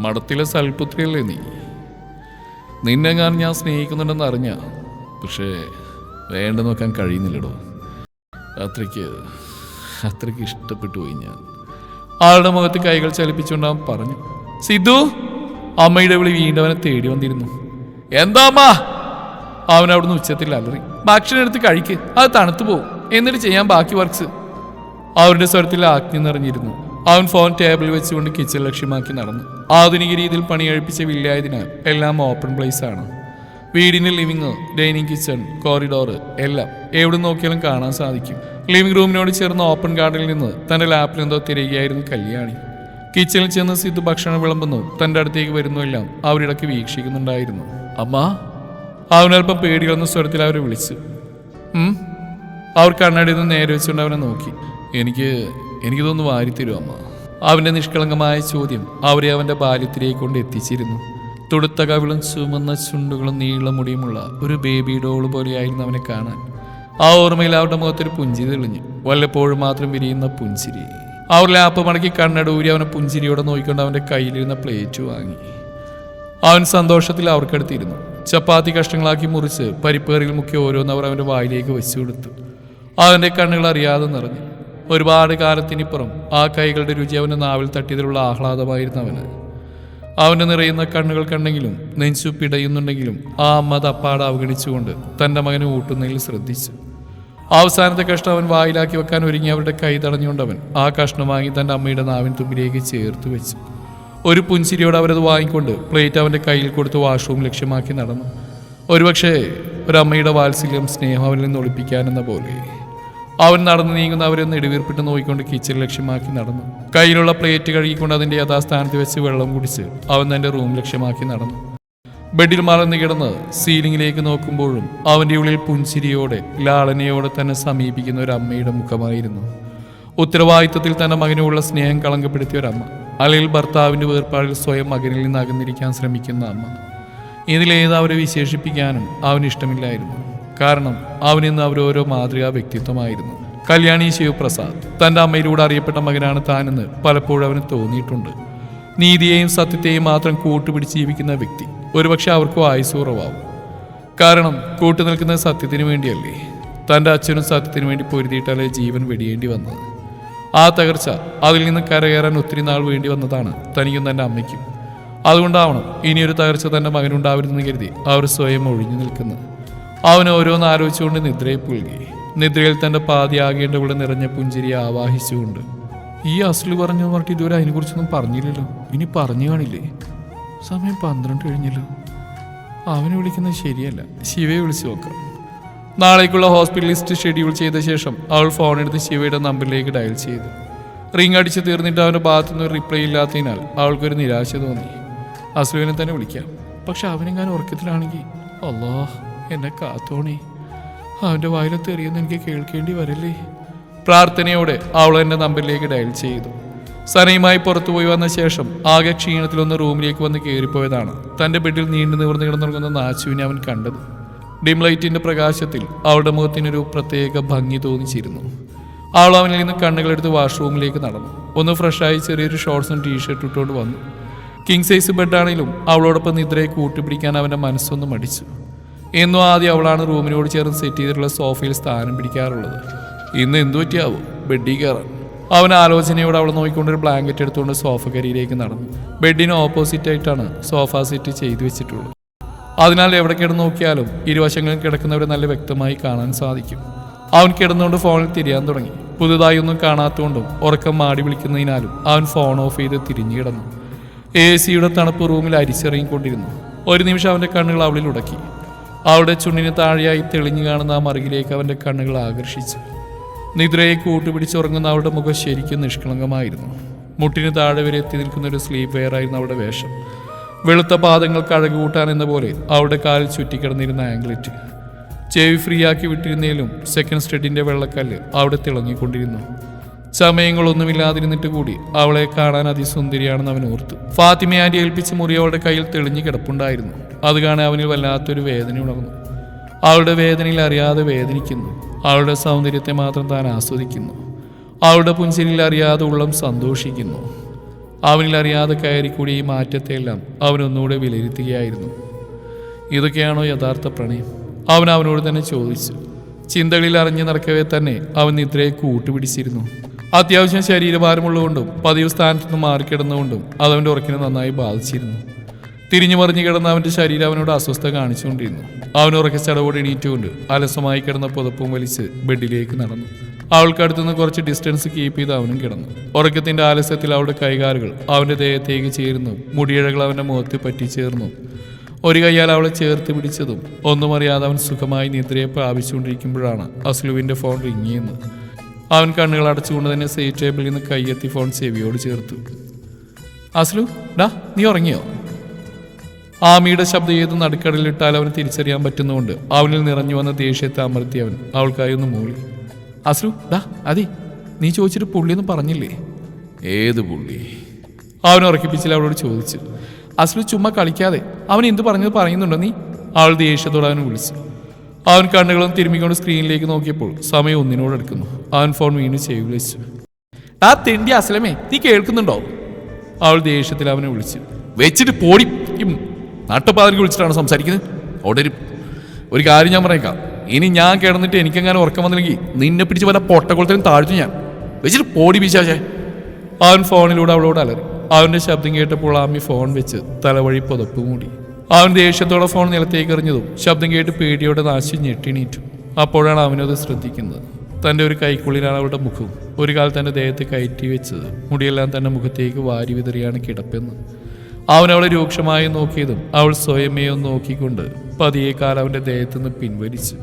മഠത്തിലെ സൽപുത്രിയല്ലേ നീ? നിന്നെ ഞാൻ സ്നേഹിക്കുന്നുണ്ടെന്ന് അറിഞ്ഞ? പക്ഷേ വേണ്ട നോക്കാൻ കഴിയുന്നില്ലടോ. അത്രയ്ക്ക് അത്രയ്ക്ക് ഇഷ്ടപ്പെട്ടു പോയി ഞാൻ. ആളുടെ മുഖത്ത് കൈകൾ ചലിപ്പിച്ചുകൊണ്ട് അവൻ പറഞ്ഞു. സിദ്ധു അമ്മയുടെ വിളി വീണ്ടവനെ തേടി വന്നിരുന്നു. എന്താ അമ്മ? അവൻ അവിടുന്ന് ഉച്ചത്തിൽ അലറി. ഭക്ഷണം എടുത്ത് കഴിക്ക്. അത് തണുത്തു പോകും എന്നിട്ട് ചെയ്യാൻ ബാക്കി വർക്ക്സ് അവരുടെ സ്വരത്തിൽ ആജ്ഞ നിറഞ്ഞിരുന്നു. അവൻ ഫോൺ ടേബിൾ വെച്ചുകൊണ്ട് കിച്ചൺ ലക്ഷ്യമാക്കി നടന്നു. ആധുനിക രീതിയിൽ പണിയഴിപ്പിച്ച വില്ലായതിനാൽ എല്ലാം ഓപ്പൺ പ്ലേസ് ആണ്. വീടിന്റെ ലിവിങ് ഡൈനിങ് കിച്ചൺ കോറിഡോർ എല്ലാം എവിടെ നോക്കിയാലും കാണാൻ സാധിക്കും. ലിവിംഗ് റൂമിനോട് ചേർന്ന ഓപ്പൺ ഗാർഡനിൽ നിന്ന് തന്റെ ലാപ്പിൽ എന്തോ തിരയുകയായിരുന്നു കല്യാണി. കിച്ചണിൽ ചെന്ന് സിദ്ധു ഭക്ഷണം വിളമ്പുന്നു. തന്റെ അടുത്തേക്ക് വരുന്നു എല്ലാം അവരിടയ്ക്ക് വീക്ഷിക്കുന്നുണ്ടായിരുന്നു. അമ്മ അവനല്പം വന്ന സ്വരത്തിൽ അവരെ വിളിച്ചു. അവർ കണ്ണടി നിന്ന് നേരെ വെച്ചുകൊണ്ട് അവനെ നോക്കി. എനിക്ക് എനിക്കിതൊന്ന് വാരിത്തരൂ അമ്മ? അവന്റെ നിഷ്കളങ്കമായ ചോദ്യം അവരെ അവന്റെ ബാല്യത്തിലേക്ക് കൊണ്ട് എത്തിച്ചിരുന്നു. തുടുത്ത കവിളും ചുമന്ന ചുണ്ടുകളും നീളമുടിയുമുള്ള ഒരു ബേബി ഡോൾ പോലെയായിരുന്നു അവനെ കാണാൻ. ആ ഓർമ്മയിൽ അവരുടെ മുഖത്തൊരു പുഞ്ചിരി തെളിഞ്ഞു. വല്ലപ്പോഴും മാത്രം വിരിയുന്ന പുഞ്ചിരി. അവർ ലാപ്പ് മടക്കി കണ്ണടൂരി അവനെ പുഞ്ചിരിയോടെ നോക്കിക്കൊണ്ട് അവന്റെ കയ്യിലിരുന്ന പ്ലേറ്റ് വാങ്ങി. അവൻ സന്തോഷത്തിൽ അവർക്കെടുത്തിരുന്നു. ചപ്പാത്തി കഷ്ണങ്ങളാക്കി മുറിച്ച് പരിപ്പേറിൽ മുക്കി ഓരോന്നവർ അവന്റെ വായിലേക്ക് വെച്ചു കൊടുത്തു. അവന്റെ കണ്ണുകൾ അറിയാതെ നിറഞ്ഞു. ഒരുപാട് കാലത്തിനിപ്പുറം ആ കൈകളുടെ രുചി അവന്റെ നാവിൽ തട്ടിയതിലുള്ള ആഹ്ലാദമായിരുന്നു അവന്. അവന് നിറയുന്ന കണ്ണുകൾ കണ്ടെങ്കിലും നെഞ്ചു പിടയുന്നുണ്ടെങ്കിലും ആ അമ്മ തപ്പാട് അവഗണിച്ചുകൊണ്ട് തന്റെ മകനെ ഊട്ടുന്നതിൽ ശ്രദ്ധിച്ചു. അവസാനത്തെ കഷ്ണം അവൻ വായിലാക്കി വെക്കാൻ ഒരുങ്ങി അവരുടെ കൈ തടഞ്ഞുകൊണ്ടവൻ ആ കഷ്ണം വാങ്ങി തന്റെ അമ്മയുടെ നാവിൻ തുമ്പിലേക്ക് ചേർത്ത് വെച്ചു. ഒരു പുഞ്ചിരിയോട് അവരത് വാങ്ങിക്കൊണ്ട് പ്ലേറ്റ് അവന്റെ കയ്യിൽ കൊടുത്ത് വാഷ്റൂം ലക്ഷ്യമാക്കി നടന്നു. ഒരുപക്ഷെ ഒരമ്മയുടെ വാത്സല്യം സ്നേഹം അവനിൽ നിന്ന് ഒളിപ്പിക്കാനെന്ന പോലെ. അവൻ നടന്നു നീങ്ങുന്ന അവരൊന്ന് ഇടിവീർപ്പിട്ട് നോക്കിക്കൊണ്ട് കിച്ചൺ ലക്ഷ്യമാക്കി നടന്നു. കയ്യിലുള്ള പ്ലേറ്റ് കഴുകിക്കൊണ്ട് അതിന്റെ യഥാസ്ഥാനത്ത് വെച്ച് വെള്ളം കുടിച്ച് അവൻ തന്റെ റൂം ലക്ഷ്യമാക്കി നടന്നു. ബെഡിൽ മറന്നു കിടന്ന് സീലിംഗിലേക്ക് നോക്കുമ്പോഴും അവന്റെ ഉള്ളിൽ പുഞ്ചിരിയോടെ ലാളനയോടെ തന്നെ സമീപിക്കുന്ന ഒരു അമ്മയുടെ മുഖമായിരുന്നു. ഉത്തരവാദിത്വത്തിൽ തന്റെ മകനുള്ള സ്നേഹം കളങ്കപ്പെടുത്തിയ ഒരമ്മ. അല്ലെങ്കിൽ ഭർത്താവിന്റെ വേർപാടിൽ സ്വയം മകനിൽ നിന്ന് അകന്നിരിക്കാൻ ശ്രമിക്കുന്ന അമ്മ. ഇതിലേത് അവരെ വിശേഷിപ്പിക്കാനും അവന് ഇഷ്ടമില്ലായിരുന്നു. കാരണം അവനിന്ന് അവരോരോ മാതൃകാ വ്യക്തിത്വമായിരുന്നു. കല്യാണി ശിവപ്രസാദ്. തന്റെ അമ്മയിലൂടെ അറിയപ്പെട്ട മകനാണ് താനെന്ന് പലപ്പോഴും അവന് തോന്നിയിട്ടുണ്ട്. നീതിയെയും സത്യത്തെയും മാത്രം കൂട്ടുപിടിച്ച് ജീവിക്കുന്ന വ്യക്തി ഒരുപക്ഷെ അവർക്കും ആയുസ് കുറവാകും കാരണം കൂട്ടുനിൽക്കുന്നത് സത്യത്തിന് വേണ്ടിയല്ലേ? തന്റെ അച്ഛനും സത്യത്തിന് വേണ്ടി പൊരുതിയിട്ടല്ലേ ജീവൻ വെടിയേണ്ടി വന്നത്. ആ തകർച്ച അതിൽ നിന്ന് കരകയറാൻ ഒത്തിരി നാൾ വേണ്ടി വന്നതാണ് തനിക്കും തന്റെ അമ്മയ്ക്കും. അതുകൊണ്ടാവണം ഇനിയൊരു തകർച്ച തന്റെ മകനുണ്ടാവരുതെന്ന് കരുതി അവർ സ്വയം ഒഴിഞ്ഞു നിൽക്കുന്നത് അവൻ ഓരോന്ന് ആലോചിച്ചുകൊണ്ട് നിദ്രയെ പുൽകി. നിദ്രയിൽ തന്റെ പാതിയാകേണ്ട കൂടെ നിറഞ്ഞ പുഞ്ചിരിയെ ആവാഹിച്ചുകൊണ്ട് ഈ അസ്ലി പറഞ്ഞു പറഞ്ഞിട്ട് ഇതുവരെ അതിനെക്കുറിച്ചൊന്നും പറഞ്ഞില്ലല്ലോ. ഇനി പറഞ്ഞു കാണില്ലേ? സമയം പന്ത്രണ്ട് കഴിഞ്ഞല്ലോ. അവനെ വിളിക്കുന്നത് ശരിയല്ല. ശിവയെ വിളിച്ചു നോക്കാം. നാളേക്കുള്ള ഹോസ്പിറ്റൽ ലിസ്റ്റ് ഷെഡ്യൂൾ ചെയ്ത ശേഷം അവൾ ഫോണെടുത്ത് ശിവയുടെ നമ്പറിലേക്ക് ഡയൽ ചെയ്തു. റിംഗ് അടിച്ച് തീർന്നിട്ട് അവന്റെ ഭാഗത്തുനിന്ന് റിപ്ലൈ ഇല്ലാത്തതിനാൽ അവൾക്കൊരു നിരാശ തോന്നി. അസ്ലുവിനെ തന്നെ വിളിക്കാം. പക്ഷെ അവനെങ്ങാനും ഉറക്കത്തിലാണെങ്കിൽ അല്ലാ എന്നെ കാത്തോണി. അവന്റെ വായിലത്ത് എറിയുന്ന എനിക്ക് കേൾക്കേണ്ടി വരില്ലേ? പ്രാർത്ഥനയോടെ അവൾ എന്റെ നമ്പറിലേക്ക് ഡയൽ ചെയ്തു. സനയുമായി പുറത്തുപോയി വന്ന ശേഷം ആകെ ക്ഷീണത്തിലൊന്ന് റൂമിലേക്ക് വന്ന് കയറിപ്പോയതാണ് തന്റെ ബെഡിൽ നീണ്ടു നിവർന്ന് കിടന്നുറങ്ങുന്ന നാച്ചുവിനെ അവൻ കണ്ടത്. ഡിം ലൈറ്റിന്റെ പ്രകാശത്തിൽ അവളുടെ മുഖത്തിനൊരു പ്രത്യേക ഭംഗി തോന്നിച്ചിരുന്നു. അവൾ അവനിൽ നിന്ന് കണ്ണുകളെടുത്ത് വാഷ്റൂമിലേക്ക് നടന്നു. ഒന്ന് ഫ്രഷായി ചെറിയൊരു ഷോർട്സും ടീഷർട്ടും ഇട്ടുകൊണ്ട് വന്നു. കിങ് സൈസ് ബെഡാണെങ്കിലും അവളോടൊപ്പം നിദ്രയെ കൂട്ടിപ്പിടിക്കാൻ അവന്റെ മനസ്സൊന്ന് മടിച്ചു. എന്നും ആദ്യം അവളാണ് റൂമിനോട് ചേർന്ന് സെറ്റ് ചെയ്തിട്ടുള്ള സോഫയിൽ സ്ഥാനം പിടിക്കാറുള്ളത്. ഇന്ന് എന്തു പറ്റിയാവും? ബെഡിൽ കയറാൻ. അവൻ ആലോചനയോട് അവൾ നോക്കിക്കൊണ്ട് ഒരു ബ്ലാങ്കറ്റ് എടുത്തുകൊണ്ട് സോഫ കരിയിലേക്ക് നടന്നു. ബെഡിന് ഓപ്പോസിറ്റ് ആയിട്ടാണ് സോഫ സെറ്റ് ചെയ്തു വെച്ചിട്ടുള്ളത്. അതിനാൽ എവിടെ കിടന്ന് നോക്കിയാലും ഇരുവശങ്ങളിൽ കിടക്കുന്നവരെ നല്ല വ്യക്തമായി കാണാൻ സാധിക്കും. അവൻ കിടന്നുകൊണ്ട് ഫോണിൽ തിരിയാൻ തുടങ്ങി. പുതുതായി ഒന്നും കാണാത്തതുകൊണ്ടും ഉറക്കം മാടി വിളിക്കുന്നതിനാലും അവൻ ഫോൺ ഓഫ് ചെയ്ത് തിരിഞ്ഞു കിടന്നു. എ സിയുടെ തണുപ്പ് റൂമിൽ അരിച്ചിറങ്ങിക്കൊണ്ടിരുന്നു ഒരു നിമിഷം അവന്റെ കണ്ണുകൾ അവളിൽ ഉടക്കി. അവളുടെ ചുണ്ടിന് താഴെയായി തെളിഞ്ഞു കാണുന്ന ആ മറുകിലേക്ക് അവന്റെ കണ്ണുകൾ ആകർഷിച്ചു. നിദ്രയെ കൂട്ടുപിടിച്ചുറങ്ങുന്ന അവളുടെ മുഖം ശരിക്കും നിഷ്കളങ്കമായിരുന്നു. മുട്ടിന് താഴെ വരെ എത്തി നിൽക്കുന്ന ഒരു സ്ലീപ്പ് വെയറായിരുന്നു അവളുടെ വേഷം. വെളുത്ത പാദങ്ങൾ അഴക് കൂട്ടാൻ എന്ന പോലെ അവളുടെ കാലിൽ ചുറ്റിക്കിടന്നിരുന്ന ആംഗ്ലറ്റ്. ചെവി ഫ്രീ ആക്കി വിട്ടിരുന്നേലും സെക്കൻഡ് സ്റ്റെഡിന്റെ വെള്ളക്കല്ല് അവിടെ തിളങ്ങിക്കൊണ്ടിരുന്നു. സമയങ്ങളൊന്നുമില്ലാതിരുന്നിട്ട് കൂടി അവളെ കാണാൻ അതിസുന്ദരിയാണെന്ന് അവൻ ഓർത്തു. ഫാത്തിമയാന്റെ ഏൽപ്പിച്ച മുറി അവളുടെ കയ്യിൽ തെളിഞ്ഞു കിടപ്പുണ്ടായിരുന്നു. അത് കാണാൻ അവനിൽ വല്ലാത്തൊരു വേദന ഉണർന്നു. അവളുടെ വേദനയിൽ അറിയാതെ വേദനിക്കുന്നു. അവളുടെ സൗന്ദര്യത്തെ മാത്രം താൻ ആസ്വദിക്കുന്നു. അവളുടെ പുഞ്ചിരിയിൽ അറിയാതെ ഉള്ളം സന്തോഷിക്കുന്നു. അവനിൽ അറിയാതെ കയറിക്കൂടി ഈ മാറ്റത്തെയെല്ലാം അവനൊന്നുകൂടെ വിലയിരുത്തുകയായിരുന്നു. ഇതൊക്കെയാണോ യഥാർത്ഥ പ്രണയം? അവൻ അവനോട് തന്നെ ചോദിച്ചു. ചിന്തകളിൽ അറിഞ്ഞു നടക്കവേ തന്നെ അവൻ നിദ്രയെ കൂട്ടുപിടിച്ചിരുന്നു. അത്യാവശ്യം ശരീരഭാരമുള്ളതുകൊണ്ടും പതിവ് സ്ഥാനത്തു നിന്ന് മാറിക്കിടന്നുകൊണ്ടും അതവന്റെ ഉറക്കിനെ നന്നായി ബാധിച്ചിരുന്നു. തിരിഞ്ഞു മറിഞ്ഞു കിടന്ന അവന്റെ ശരീരം അവനോട് അസ്വസ്ഥ കാണിച്ചുകൊണ്ടിരുന്നു. അവൻ ഉറക്കെ ചടവോടെ എണീറ്റുകൊണ്ട് അലസമായി കിടന്ന പുതപ്പും വലിച്ച് ബെഡിലേക്ക് നടന്നു. അവൾക്കടുത്തുനിന്ന് കുറച്ച് ഡിസ്റ്റൻസ് കീപ്പ് ചെയ്ത് അവനും കിടന്നു. ഉറക്കത്തിന്റെ ആലസ്യത്തിൽ അവളുടെ കൈകാലുകൾ അവന്റെ ദേഹത്തേക്ക് ചേരുന്നു. മുടിയിഴകൾ അവന്റെ മുഖത്ത് പറ്റിച്ചേർന്നു. ഒരു കൈയാൽ അവളെ ചേർത്ത് പിടിച്ചതും ഒന്നും അറിയാതെ അവൻ സുഖമായി നിദ്രയെ പ്രാപിച്ചുകൊണ്ടിരിക്കുമ്പോഴാണ് അസ്ലുവിന്റെ ഫോൺ റിങ്ങിയെന്ന് അവൻ കണ്ണുകൾ അടച്ചുകൊണ്ട് തന്നെ സേഫ് ടേബിളിൽ നിന്ന് കൈയെത്തി ഫോൺ ചെവിയോട് ചേർത്തു. അസ്ലു ഡാ നീ ഉറങ്ങിയോ? ആമിയുടെ ശബ്ദം ഏത് നടുക്കടലിട്ടാൽ അവന് തിരിച്ചറിയാൻ പറ്റുന്നതുകൊണ്ട് അവനിൽ നിറഞ്ഞു വന്ന ദേഷ്യത്തെ അമർത്തി അവൻ അവൾക്കായി ഒന്ന് മൂളി. അസ്ലു ഡാ അതെ. നീ ചോദിച്ചിട്ട് പുള്ളിയൊന്നും പറഞ്ഞില്ലേ? ഏത് പുള്ളി? അവൻ ഉറക്കിപ്പിച്ചില്ല അവളോട് ചോദിച്ചു. അസ്ലു ചുമ്മാ കളിക്കാതെ അവൻ എന്ത് പറഞ്ഞത് പറയുന്നുണ്ടോ നീ? അവൾ ദേഷ്യത്തോടെ അവനെ വിളിച്ചു. അവൻ കണ്ണുകളും തിരുമ്മിക്കൊണ്ട് സ്ക്രീനിലേക്ക് നോക്കിയപ്പോൾ സമയം ഒന്നിനോട് എടുക്കുന്നു അവൻ ഫോൺ വീണ്ടും ചെയ്തു വിളിച്ചു ആ തെണ്ടി അസലമേ നീ കേൾക്കുന്നുണ്ടോ? അവൾ ദേഷ്യത്തിൽ അവനെ വിളിച്ചു. വെച്ചിട്ട് പോടി നട്ടപ്പാതിരിക്ക് വിളിച്ചിട്ടാണ് സംസാരിക്കുന്നത്? അവിടെ ഒരു ഒരു കാര്യം ഞാൻ പറയേക്കാം ഇനി ഞാൻ കിടന്നിട്ട് എനിക്കെങ്ങനെ ഉറക്കം വന്നില്ലെങ്കിൽ നിന്നെ പിടിച്ച് വല്ല പൊട്ടക്കുളത്തിലും താഴ്ത്തു ഞാൻ. വെച്ചിട്ട് പോടി പിശാചേ. അവൻ ഫോണിലൂടെ അവളോട് അലറി. അവന്റെ ശബ്ദം കേട്ടപ്പോൾ ആമി ഫോൺ വെച്ച് തലവഴി പുതപ്പ് മൂടി. അവൻ ദേഷ്യത്തോടെ ഫോൺ നിലത്തേക്ക് എറിഞ്ഞതും ശബ്ദം കേട്ട് പേടിയോടെ നാശി ഞെട്ടിണീറ്റു. അപ്പോഴാണ് അവനത് ശ്രദ്ധിക്കുന്നത്. തന്റെ ഒരു കൈക്കുള്ളിലാണ് അവളുടെ മുഖവും ഒരു കാൽ തന്റെ ദേഹത്തെ കയറ്റി വെച്ചത്. മുടിയെല്ലാം തന്റെ മുഖത്തേക്ക് വാരി വിതറിയാണ് കിടപ്പെന്ന്. അവൻ അവളെ രൂക്ഷമായി നോക്കിയതും അവൾ സ്വയമേ ഒന്ന് നോക്കിക്കൊണ്ട് പതിയെ കാൽ അവന്റെ ദേഹത്തുനിന്ന് പിൻവലിച്ചു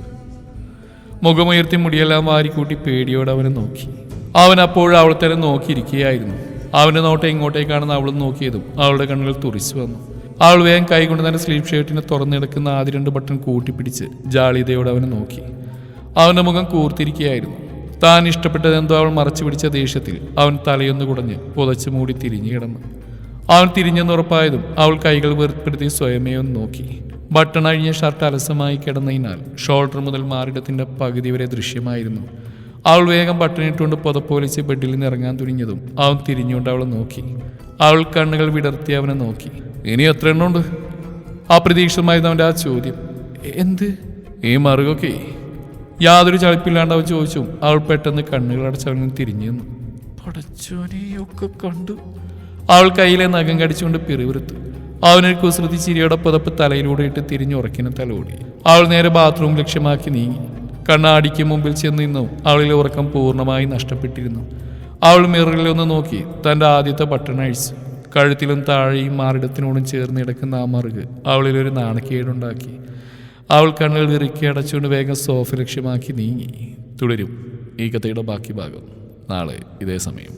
മുഖമുയർത്തി മുടിയെല്ലാം വാരിക്കൂട്ടി പേടിയോടെ അവനെ നോക്കി. അവൻ അപ്പോഴും അവളെ തന്നെ നോക്കിയിരിക്കുകയായിരുന്നു. അവന്റെ നോട്ടം ഇങ്ങോട്ടേക്കാണെന്ന് അവൾ നോക്കിയതും അവളുടെ കണ്ണുകൾ തുറിച്ചു വന്നു. അവൾ വേഗം കൈകൊണ്ട് തന്നെ സ്ലീവ് ഷർട്ടിനെ തുറന്നെടുക്കുന്ന ആദ്യ രണ്ട് ബട്ടൺ കൂട്ടിപ്പിടിച്ച് ജാളിതയോടെ അവനെ നോക്കി. അവന്റെ മുഖം കൂർത്തിരിക്കുകയായിരുന്നു. താൻ ഇഷ്ടപ്പെട്ടതെന്തോ അവൾ മറച്ചു പിടിച്ച ദേഷ്യത്തിൽ അവൻ തലയൊന്ന് കുടഞ്ഞ് പുതച്ചു മൂടി തിരിഞ്ഞു കിടന്നു. അവൻ തിരിഞ്ഞെന്ന് ഉറപ്പായതും അവൾ കൈകൾ വേർപ്പെടുത്തി സ്വയമേ ഒന്ന് നോക്കി. ബട്ടൺ അഴിഞ്ഞ ഷർട്ട് അലസമായി കിടന്നതിനാൽ ഷോൾഡർ മുതൽ മാറിടത്തിന്റെ പകുതി വരെ ദൃശ്യമായിരുന്നു. അവൾ വേഗം ബട്ടണിട്ടുകൊണ്ട് പുതപ്പൊലിച്ച് ബെഡിൽ നിന്ന് ഇറങ്ങാൻ തുനിഞ്ഞതും അവൻ തിരിഞ്ഞുകൊണ്ട് അവളെ നോക്കി. അവൾ കണ്ണുകൾ വിടർത്തി അവനെ നോക്കി. ഇനി എത്ര എണ്ണമുണ്ട് അപ്രതീക്ഷിതമായിരുന്നു അവന്റെ ആ ചോദ്യം. എന്ത്? ഈ മറുകൊക്കെ. യാതൊരു ചളിപ്പില്ലാണ്ട് അവൻ ചോദിച്ചു. അവൾ പെട്ടെന്ന് കണ്ണുകൾ അടച്ച് അവനിൽ തിരിഞ്ഞു നിന്നു. പടച്ചോനെയൊക്കെ കണ്ടു. അവൾ കയ്യിലെ നഖം കടിച്ചുകൊണ്ട് പിറിവിറുത്തു അവനൊരു കുസൃതി ചിരിയുടെ പുതപ്പ് തലയിലൂടെ ഇട്ട് തിരിഞ്ഞുറക്കിന് തലോടി. അവൾ നേരെ ബാത്റൂം ലക്ഷ്യമാക്കി നീങ്ങി. കണ്ണാടിക്ക് മുമ്പിൽ ചെന്ന് നിന്നും. അവളിലെ ഉറക്കം പൂർണമായി നഷ്ടപ്പെട്ടിരുന്നു. അവൾ മിററിലൊന്ന് നോക്കി. തന്റെ ആദ്യത്തെ ബട്ടൺ അഴിച്ചു. കഴുത്തിലും താഴെയും മാറിടത്തിനോടും ചേർന്ന് കിടക്കുന്ന ആ മറുക് അവളിലൊരു നാണക്കേടുണ്ടാക്കി. അവൾ കണ്ണുകൾ ഇറുക്കി അടച്ചുകൊണ്ട് വേഗം സോഫ ലക്ഷ്യമാക്കി നീങ്ങി. തുടരും ഈ കഥയുടെ ബാക്കി ഭാഗം. നാളെ ഇതേ സമയം.